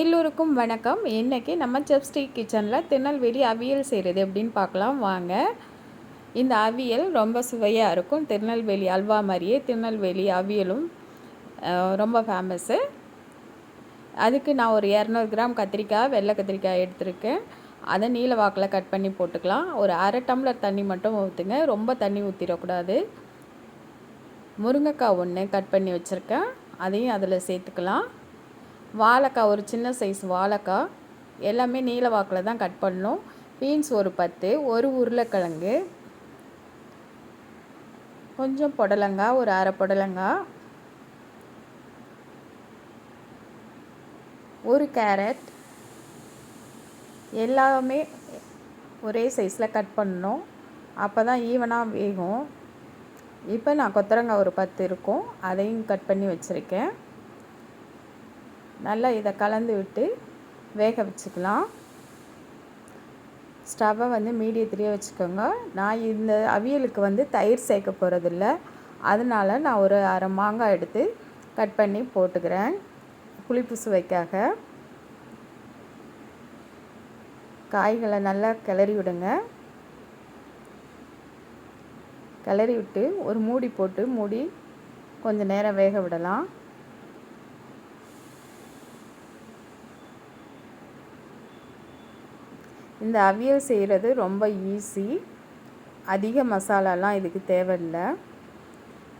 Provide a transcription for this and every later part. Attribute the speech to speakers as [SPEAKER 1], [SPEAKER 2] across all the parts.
[SPEAKER 1] எல்லோருக்கும் வணக்கம். இன்றைக்கி நம்ம செப்ஸ்டிக் கிச்சனில் திருநெல்வேலி அவியல் செய்கிறது எப்படின்னு பார்க்கலாம். வாங்க. இந்த அவியல் ரொம்ப சுவையாக இருக்கும். திருநெல்வேலி அல்வா மாதிரியே திருநெல்வேலி அவியலும் ரொம்ப ஃபேமஸ்ஸு அதுக்கு நான் ஒரு இரநூறு கிராம் கத்திரிக்காய் வெள்ளை கத்திரிக்காய் எடுத்திருக்கேன். அதை நீல வாக்கில் கட் பண்ணி போட்டுக்கலாம். ஒரு அரை டம்ளர் தண்ணி மட்டும் ஊற்றுங்க ரொம்ப தண்ணி ஊற்றிடக்கூடாது முருங்கைக்காய் ஒன்று கட் பண்ணி வச்சுருக்கேன். அதையும் அதில் சேர்த்துக்கலாம். வாழைக்காய் ஒரு சின்ன சைஸ் வாழைக்காய். எல்லாமே நீல வாக்கில் தான் கட் பண்ணணும். பீன்ஸ் ஒரு பத்து ஒரு உருளைக்கிழங்கு. கொஞ்சம் புடலங்காய் ஒரு அரை புடலங்காய். ஒரு கேரட். எல்லாமே ஒரே சைஸில் கட் பண்ணணும். அப்போ தான் ஈவனாக வேகும். இப்போ நான் கொத்தரங்காய் ஒரு பத்து இருக்கும். அதையும் கட் பண்ணி வச்சுருக்கேன். நல்லா இதை கலந்து விட்டு வேக வச்சுக்கலாம். ஸ்டவ்வை வந்து மீடியத்திலே வச்சுக்கோங்க. நான் இந்த அவியலுக்கு வந்து தயிர் சேர்க்க போகிறதில்ல அதனால் நான் ஒரு அரை மாங்காய் எடுத்து கட் பண்ணி போட்டுக்கிறேன். புளிப்பு சுவைக்காக. காய்களை நல்லா கிளறி விடுங்க. கிளறி விட்டு ஒரு மூடி போட்டு மூடி கொஞ்சம் நேரம் வேக விடலாம். இந்த அவியல் செய்கிறது ரொம்ப ஈஸி. அதிக மசாலாலாம் இதுக்கு தேவையில்லை.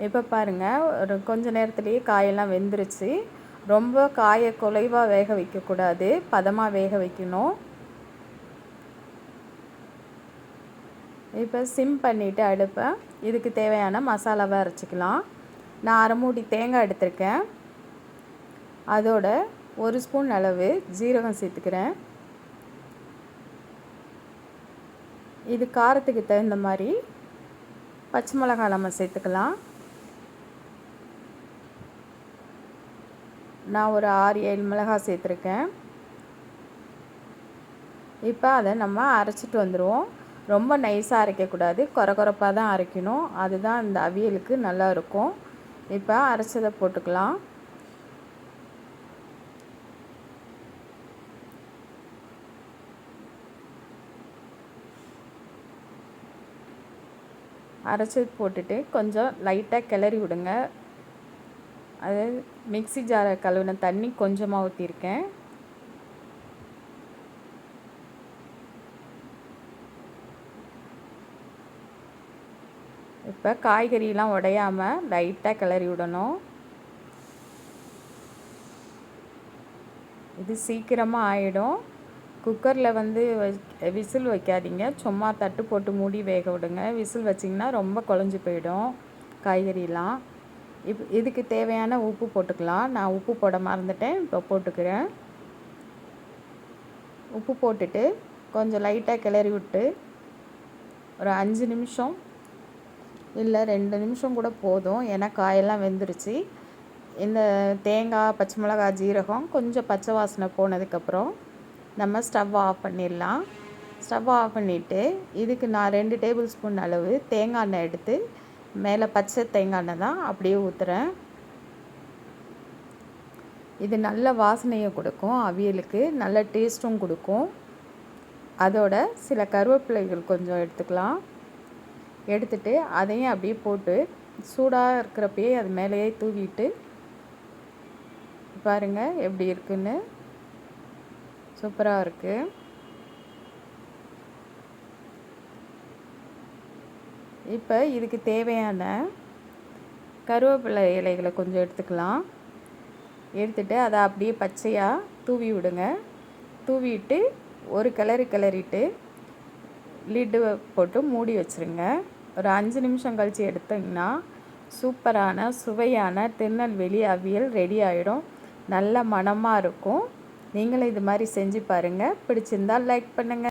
[SPEAKER 1] இப்போ பாருங்கள் ஒரு கொஞ்ச நேரத்துலேயே காயெல்லாம் வெந்துருச்சு. ரொம்ப காயை குலைவாக வேக வைக்கக்கூடாது. பதமாக வேக வைக்கணும். இப்போ சிம் பண்ணிவிட்டு அடுப்பை இதுக்கு தேவையான மசாலாவை அரைச்சிக்கலாம். நான் அரை மூடி தேங்காய் எடுத்திருக்கேன். அதோட ஒரு ஸ்பூன் அளவு ஜீரகம் சேர்த்துக்கிறேன். இது காரத்துக்கு தகுந்த மாதிரி பச்சை மிளகா நம்ம சேர்த்துக்கலாம். நான் ஒரு ஆறு ஏழு மிளகாய் சேர்த்துருக்கேன். இப்போ அதை நம்ம அரைச்சிட்டு வந்துடுவோம் ரொம்ப நைஸாக அரைக்கக்கூடாது. குறை தான் அரைக்கணும். அதுதான் இந்த அவியலுக்கு நல்லா இருக்கும். இப்போ அரைச்சதை போட்டுக்கலாம். அரைச்சி போட்டுட்டு கொஞ்சம் லைட்டாக கிளறி விடுங்க. அது மிக்சி ஜாரை கழுவின தண்ணி கொஞ்சமாக ஊற்றிருக்கேன் இப்போ காய்கறியெலாம் உடையாமல் லைட்டாக கிளறி விடணும். இது சீக்கிரமாக ஆகிடும் குக்கரில் வந்து விசில் வைக்காதீங்க. சும்மா தட்டு போட்டு மூடி வேக விடுங்க. விசில் வச்சிங்கன்னா ரொம்ப குழஞ்சி போயிடும் காய்கறிலாம். இப் இதுக்கு தேவையான உப்பு போட்டுக்கலாம். நான் உப்பு போட மறந்துட்டேன். இப்போ போட்டுக்கிறேன். உப்பு போட்டுட்டு கொஞ்சம் லைட்டாக கிளறி விட்டு ஒரு அஞ்சு நிமிஷம் இல்லை ரெண்டு நிமிஷம் கூட போதும். ஏன்னா காயெல்லாம் வெந்துருச்சு. இந்த தேங்காய் பச்சை மிளகாய் ஜீரகம் கொஞ்சம் பச்சை வாசனை போனதுக்கப்புறம் நம்ம ஸ்டவ் ஆஃப் பண்ணிடலாம். ஸ்டவ் ஆஃப் பண்ணிவிட்டு இதுக்கு நான் ரெண்டு டேபிள் ஸ்பூன் அளவு தேங்காய் எண்ணெய் எடுத்து மேலே பச்சை தேங்காய் எண்ணெய் தான் அப்படியே ஊற்றுறேன் இது நல்ல வாசனையை கொடுக்கும் அவியலுக்கு நல்ல டேஸ்ட்டும் கொடுக்கும். அதோட சில கருவேப்பிலைகள் கொஞ்சம் எடுத்துக்கலாம். எடுத்துட்டு அதையும் அப்படியே போட்டு சூடாக இருக்கிறப்பயே அது மேலேயே தூவிட்டு பாருங்கள் எப்படி இருக்குன்னு. சூப்பராக இருக்குது இப்போ இதுக்கு தேவையான கருவேப்பிலை இலைகளை கொஞ்சம் எடுத்துக்கலாம். எடுத்துகிட்டு அதை அப்படியே பச்சையாக தூவி விடுங்க. தூவிட்டு ஒரு கிளறி கிளறிட்டு லிட்டு போட்டு மூடி வச்சுருங்க. ஒரு அஞ்சு நிமிஷம் கழித்து எடுத்திங்கன்னா சூப்பரான சுவையான திருநெல்வேலி அவியல் ரெடி ஆகிடும் நல்ல மணமாக இருக்கும். நீங்களும் இது மாதிரி செஞ்சு பாருங்கள் பிடிச்சிருந்தால் லைக் பண்ணுங்கள்